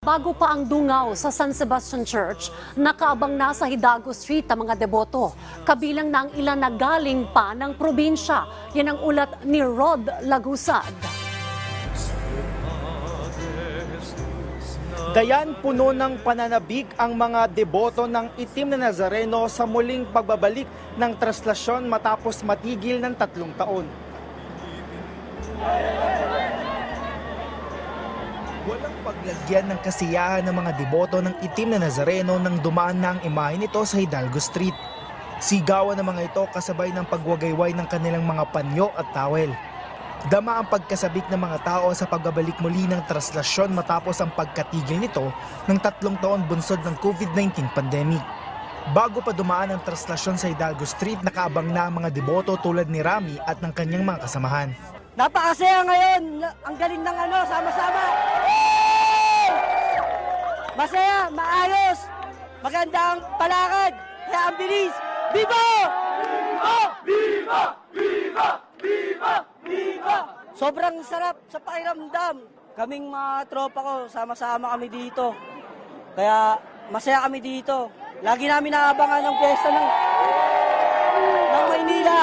Bago pa ang dungaw sa San Sebastian Church, nakaabang na sa Hidalgo Street ang mga deboto. Kabilang na ang ilan na galing pa ng probinsya. Yan ang ulat ni Rod Lagusad. Dayan puno ng pananabik ang mga deboto ng itim na Nazareno sa muling pagbabalik ng traslasyon matapos matigil ng tatlong taon. Walang paglagyan ng kasiyahan ng mga deboto ng itim na Nazareno nang dumaan na ang imahe nito sa Hidalgo Street. Sigawan ng mga ito kasabay ng pagwagayway ng kanilang mga panyo at tawel. Dama ang pagkasabik ng mga tao sa pagbabalik muli ng traslasyon matapos ang pagkatigil nito ng tatlong taon bunsod ng COVID-19 pandemic. Bago pa dumaan ang traslasyon sa Hidalgo Street, nakaabang na ang mga deboto tulad ni Rami at ng kanyang mga kasamahan. Napakasaya ngayon. Ang galing ng ano, sama-sama. Masaya, maayos. Maganda ang palakad. Kaya ang bilis. Viva! Viva! Viva! Viva! Viva! Sobrang sarap sa pakiramdam. Kaming mga tropa ko, sama-sama kami dito. Kaya masaya kami dito. Lagi namin naabangan ang piyesta ng, ng Maynila.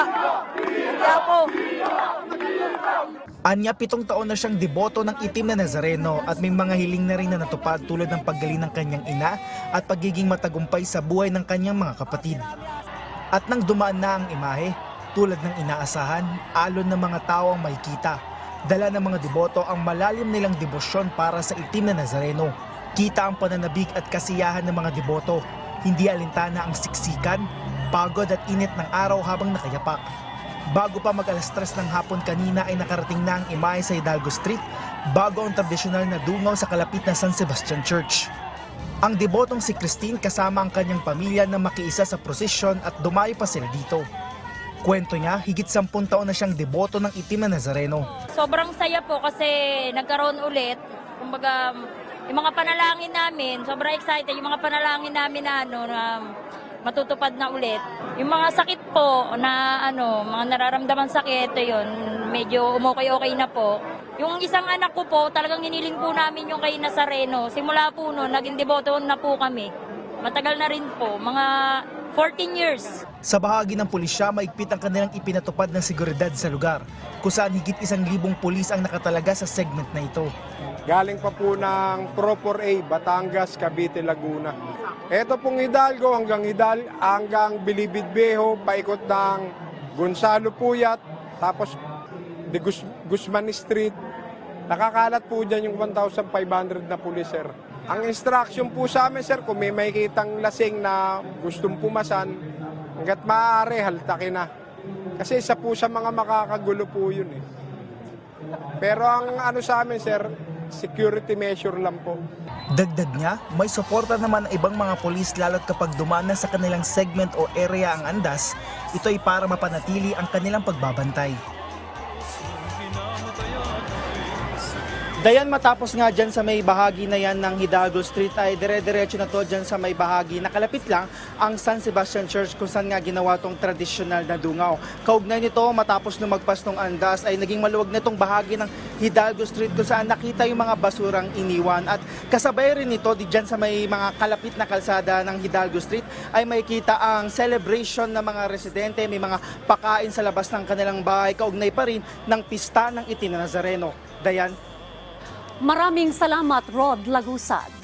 Kaya po, Anya pitong taon na siyang deboto ng itim na Nazareno at may mga hiling na rin na natupad tulad ng paggaling ng kanyang ina at pagiging matagumpay sa buhay ng kanyang mga kapatid. At nang dumaan na ang imahe, tulad ng inaasahan, alon ng mga tao ang makikita. Dala ng mga deboto ang malalim nilang debosyon para sa itim na Nazareno. Kita ang pananabik at kasiyahan ng mga deboto. Hindi alintana ang siksikan, pagod at init ng araw habang nakayapak. Bago pa mag alas tres ng hapon kanina ay nakarating na ang imahe sa Hidalgo Street bago ang tradisyonal na dungaw sa kalapit na San Sebastian Church. Ang debotong si Christine kasama ang kanyang pamilya na makiisa sa prosesyon at dumayo pa sila dito. Kwento niya, higit sampung taon na siyang deboto ng itim na Nazareno. Sobrang saya po kasi nagkaroon ulit. Kumbaga, yung mga panalangin namin, sobrang excited. Yung mga panalangin namin na ano, na matutupad na ulit. Yung mga sakit po na ano, mga nararamdaman sakit, yun, medyo umokay-okay na po. Yung isang anak ko po, talagang hiniling po namin yung kay Nazareno. Simula po noon, naging deboto na po kami. Matagal na rin po, mga 14 years. Sa bahagi ng pulisya, maigpit ang kanilang ipinatupad ng seguridad sa lugar, kung saan higit isang libong pulis ang nakatalaga sa segment na ito. Galing pa po ng Pro 4A, Batangas, Cavite, Laguna. Ito pong Hidalgo hanggang Hidal, hanggang Bilibid Beho, paikot ng Gonzalo Puyat, tapos de Gus- Guzman Street. Nakakalat po dyan yung 1,500 na pulis, sir. Ang instruction po sa amin, sir, kung may makikitang lasing na gustong pumasan, hanggat maaari, haltakin na. Kasi isa po sa mga makakagulo po yun eh. Pero ang ano sa amin, sir, security measure lang po. Dagdag niya, may suporta naman ng ibang mga polis lalo't kapag dumaan na sa kanilang segment o area ang andas, ito ay para mapanatili ang kanilang pagbabantay. Dayan matapos nga dyan sa may bahagi na yan ng Hidalgo Street ay dire-diretso na to dyan sa may bahagi. Nakalapit lang ang San Sebastian Church kung saan nga ginawa tong tradisyonal na dungaw. Kaugnay nito matapos na magpas ng andas ay naging maluwag na tong bahagi ng Hidalgo Street kung saan nakita yung mga basurang iniwan. At kasabay rin nito di dyan sa may mga kalapit na kalsada ng Hidalgo Street ay makikita ang celebration ng mga residente. May mga pakain sa labas ng kanilang bahay. Kaugnay pa rin ng pista ng Itin na Nazareno. Dayan, Maraming salamat, Rod Lagusad.